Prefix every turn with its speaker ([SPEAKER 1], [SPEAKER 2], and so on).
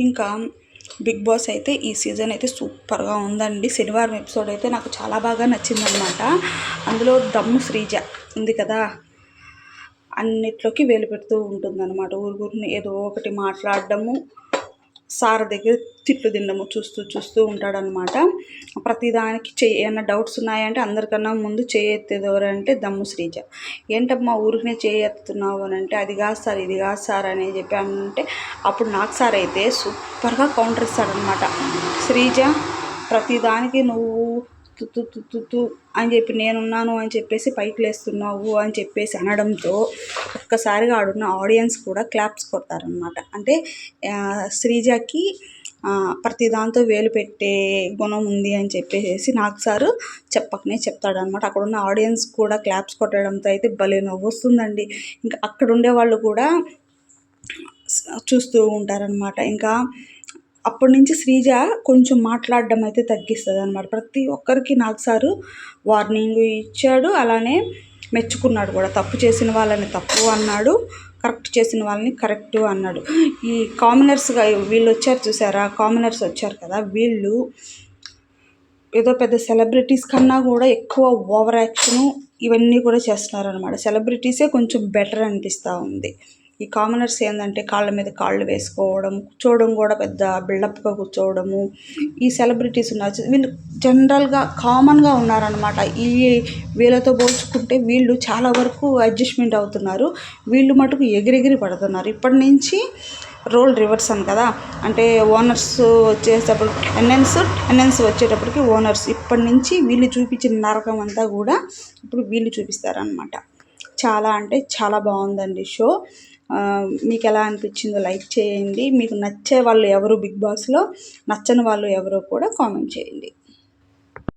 [SPEAKER 1] ఇంకా big boss అయితే ఈ సీజన్ అయితే సూపర్గా ఉందండి. శనివారం ఎపిసోడ్ అయితే నాకు చాలా బాగా నచ్చిందనమాట అందులో దమ్ము శ్రీజ ఉంది కదా? అన్నిట్లోకి వేలు పెడుతూ ఉంటుందన్నమాట. ఊరుగురిని ఏదో ఒకటి మాట్లాడడము సార్ దగ్గర తిట్లు తినడము చూస్తూ చూస్తూ ఉంటాడనమాట ప్రతిదానికి చెయ్యి ఏమైనా డౌట్స్ ఉన్నాయంటే అందరికన్నా ముందు చేయెత్తేదెవరంటే దమ్ము శ్రీజ. ఏంటమ్మా ఊరికనే చేయెత్తున్నావు అని అంటే అది కాదు సార్ ఇది కాదు సార్ అని చెప్పి అంటే అప్పుడు నాకు సార్ అయితే సూపర్గా కౌంటర్ ఇస్తాడనమాట శ్రీజ ప్రతిదానికి నువ్వు తుత్తు తుత్తు తు అని చెప్పి నేనున్నాను అని చెప్పేసి పైకి లేస్తున్నావు అని చెప్పేసి అనడంతో ఒక్కసారిగా ఆడున్న ఆడియన్స్ కూడా క్లాప్స్ కొడతారనమాట అంటే శ్రీజకి ప్రతి దాంతో వేలు పెట్టే గుణం ఉంది అని చెప్పేసి నాకు సారు చెప్పకనే చెప్తాడనమాట అక్కడ ఉన్న ఆడియన్స్ కూడా క్లాప్స్ కొట్టడంతో అయితే భలే నవ్వు వస్తుందండి ఇంకా అక్కడ ఉండే వాళ్ళు కూడా చూస్తూ ఉంటారనమాట ఇంకా అప్పటి నుంచి శ్రీజ కొంచెం మాట్లాడడం అయితే తగ్గిస్తుంది అనమాట ప్రతి ఒక్కరికి నాకు సారు వార్నింగ్ ఇచ్చాడు అలానే మెచ్చుకున్నాడు కూడా. తప్పు చేసిన వాళ్ళని తప్పు అన్నాడు కరెక్ట్ చేసిన వాళ్ళని కరెక్ట్ అన్నాడు. ఈ కామనర్స్గా వీళ్ళు వచ్చారు చూసారా? కామనర్స్ వచ్చారు కదా వీళ్ళు ఏదో పెద్ద సెలబ్రిటీస్ కన్నా కూడా ఎక్కువ ఓవర్ యాక్షను ఇవన్నీ కూడా చేస్తున్నారనమాట సెలబ్రిటీసే కొంచెం బెటర్ అనిపిస్తూ ఉంది. ఈ కామనర్స్ ఏంటంటే కాళ్ళ మీద కాళ్ళు వేసుకోవడం కూర్చోవడం కూడా పెద్ద బిల్డప్గా కూర్చోవడము. ఈ సెలబ్రిటీస్ ఉన్నారు. వీళ్ళు జనరల్గా కామన్గా ఉన్నారనమాట ఈ వీళ్ళతో పోల్చుకుంటే వీళ్ళు చాలా వరకు అడ్జస్ట్మెంట్ అవుతున్నారు. వీళ్ళు మటుకు ఎగిరెగిరి పడుతున్నారు. ఇప్పటి నుంచి రోల్ రివర్స్ అని కదా? అంటే ఓనర్స్ వచ్చేటప్పుడు ఎన్ఎన్స్ ఎన్ఎన్స్ వచ్చేటప్పటికి ఓనర్స్ ఇప్పటి నుంచి వీళ్ళు చూపించిన నరకం అంతా కూడా ఇప్పుడు వీళ్ళు చూపిస్తారనమాట చాలా అంటే చాలా బాగుందండి షో మీకు ఎలా అనిపించిందో లైక్ చేయండి. మీకు నచ్చే వాళ్ళు ఎవరు బిగ్ బాస్లో నచ్చని వాళ్ళు ఎవరో కూడా కామెంట్ చేయండి.